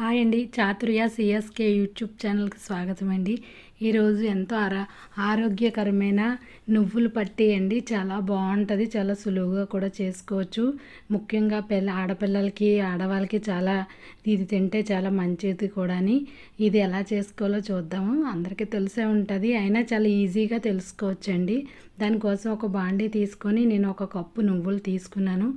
Hi అండి Chaturya CSK YouTube ఛానల్కి స్వాగతం అండి. ఈరోజు ఎంతో ఆరా ఆరోగ్యకరమైన నువ్వులు పట్టి అండి. చాలా బాగుంటుంది. చాలా సులువుగా కూడా చేసుకోవచ్చు. ముఖ్యంగా పిల్ల ఆడపిల్లలకి ఆడవాళ్ళకి చాలా ఇది తింటే చాలా మంచిది కూడాని. ఇది ఎలా చేసుకోవాలో చూద్దాము. అందరికీ తెలిసే ఉంటుంది. అయినా చాలా ఈజీగా తెలుసుకోవచ్చండి. దానికోసం ఒక బాండీ తీసుకొని నేను ఒక కప్పు నువ్వులు తీసుకున్నాను.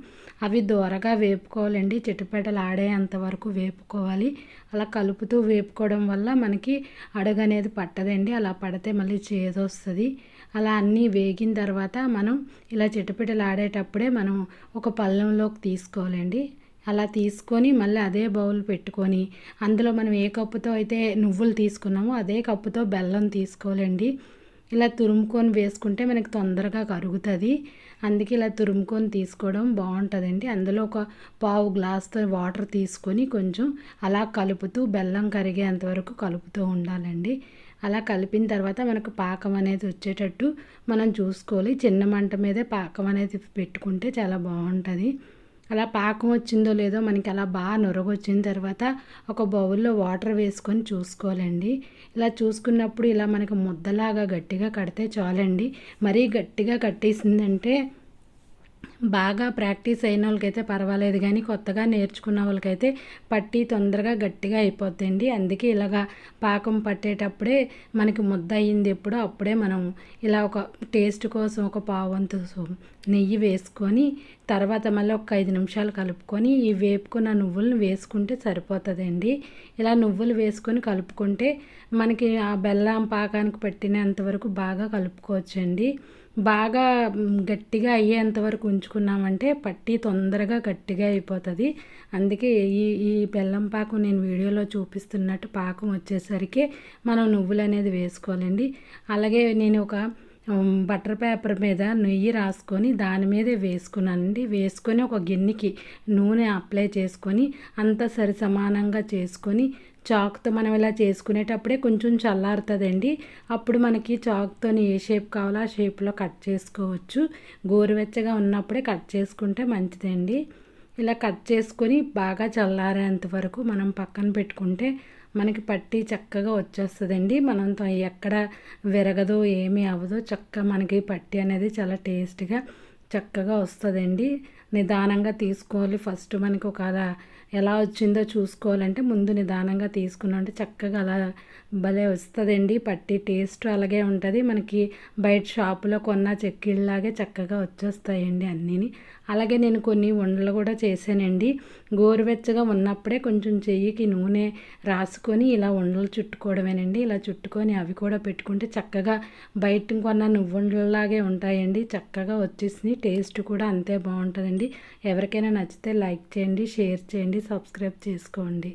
అవి దూరగా వేపుకోవాలండి. చిట్టుపేటలు ఆడేంత వరకు వేపుకోవాలి. అలా కలుపుతూ వేపుకోవడం వల్ల మనకి అడుగు అనేది పట్టదండి అలా పడితే మళ్ళీ చేదు వస్తుంది అలా అన్నీ వేగిన తర్వాత మనం ఇలా చిటపిటలాడేటప్పుడే మనం ఒక పళ్ళంలోకి తీసుకోవాలండి. అలా తీసుకొని మళ్ళీ అదే బౌల్ పెట్టుకొని అందులో మనం ఏ కప్పుతో అయితే నువ్వులు తీసుకున్నామో అదే కప్పుతో బెల్లం తీసుకోవాలండి. ఇలా తురుముకొని వేసుకుంటే మనకి తొందరగా కరుగుతుంది. అందుకే ఇలా తురుముకొని తీసుకోవడం బాగుంటుందండి. అందులో ఒక పావు గ్లాస్తో వాటర్ తీసుకొని కొంచెం అలా కలుపుతూ బెల్లం కరిగేంత వరకు కలుపుతూ ఉండాలండి. అలా కలిపిన తర్వాత మనకు పాకం అనేది వచ్చేటట్టు మనం చూసుకోవాలి. చిన్న మంట మీదే పాకం అనేది పెట్టుకుంటే చాలా బాగుంటుంది. అలా పాకం వచ్చిందో లేదో మనకి అలా బాగా నొరగొచ్చిన తర్వాత ఒక బౌల్లో వాటర్ వేసుకొని చూసుకోవాలండి. ఇలా చూసుకున్నప్పుడు ఇలా మనకు ముద్దలాగా గట్టిగా కడితే చాలండి. మరీ గట్టిగా కట్టేసిందంటే బాగా ప్రాక్టీస్ అయిన వాళ్ళకైతే పర్వాలేదు కానీ కొత్తగా నేర్చుకున్న వాళ్ళకైతే పట్టి తొందరగా గట్టిగా అయిపోతుంది అందుకే ఇలాగా పాకం పట్టేటప్పుడే మనకి ముద్ద అయింది ఎప్పుడో అప్పుడే మనం ఇలా ఒక టేస్ట్ కోసం ఒక పావంతు నెయ్యి వేసుకొని తర్వాత మళ్ళీ ఒక ఐదు నిమిషాలు కలుపుకొని ఈ వేపుకున్న నువ్వులను వేసుకుంటే సరిపోతుందండి. ఇలా నువ్వులు వేసుకొని కలుపుకుంటే మనకి ఆ బెల్లం పాకానికి పెట్టినంతవరకు బాగా కలుపుకోవచ్చండి. బాగా గట్టిగా అయ్యేంత వరకు ఉంచుకున్నామంటే పట్టి తొందరగా గట్టిగా అయిపోతుంది. అందుకే ఈ ఈ బెల్లం పాకం నేను వీడియోలో చూపిస్తున్నట్టు పాకం వచ్చేసరికి మనం నువ్వులు అనేది వేసుకోవాలండి. అలాగే నేను ఒక బటర్ పేపర్ మీద నెయ్యి రాసుకొని దాని మీదే వేసుకున్నానండి వేసుకొని ఒక గిన్నెకి నూనె అప్లై చేసుకొని అంతా సరి సమానంగా చేసుకొని చాక్తో మనం ఇలా చేసుకునేటప్పుడే కొంచెం చల్లారుతుందండి. అప్పుడు మనకి చాక్తో ఏ షేప్ కావాలో ఆ షేప్లో కట్ చేసుకోవచ్చు. గోరువెచ్చగా ఉన్నప్పుడే కట్ చేసుకుంటే మంచిదండి. ఇలా కట్ చేసుకొని బాగా చల్లారేంత వరకు మనం పక్కన పెట్టుకుంటే మనకి పట్టి చక్కగా వచ్చేస్తుందండి. మనం ఎక్కడ విరగదు ఏమీ అవ్వదు చక్కగా మనకి పట్టి అనేది చాలా టేస్ట్గా చక్కగా వస్తుందండి. నిదానంగా తీసుకోవాలి. ఫస్ట్ మనకి ఒక అలా ఎలా వచ్చిందో చూసుకోవాలంటే ముందు నిదానంగా తీసుకున్నామంటే చక్కగా అలా భలే వస్తుందండి. పట్టి టేస్ట్ అలాగే ఉంటుంది. మనకి బయట షాపులో కొన్న చెక్కిళ్ళలాగే చక్కగా వచ్చేస్తాయండి అన్నీని. అలాగే నేను కొన్ని వండలు కూడా చేశానండి. గోరువెచ్చగా ఉన్నప్పుడే కొంచెం చెయ్యికి నూనె రాసుకొని ఇలా ఉండలు చుట్టుకోవడమేనండి. ఇలా చుట్టుకొని అవి కూడా పెట్టుకుంటే చక్కగా బయట కొన్న నువ్వుండలాగే ఉంటాయండి. చక్కగా వచ్చేసి టేస్ట్ కూడా అంతే బాగుంటుందండి. ఎవరికైనా నచ్చితే లైక్ చేయండి షేర్ చేయండి సబ్స్క్రైబ్ చేసుకోండి.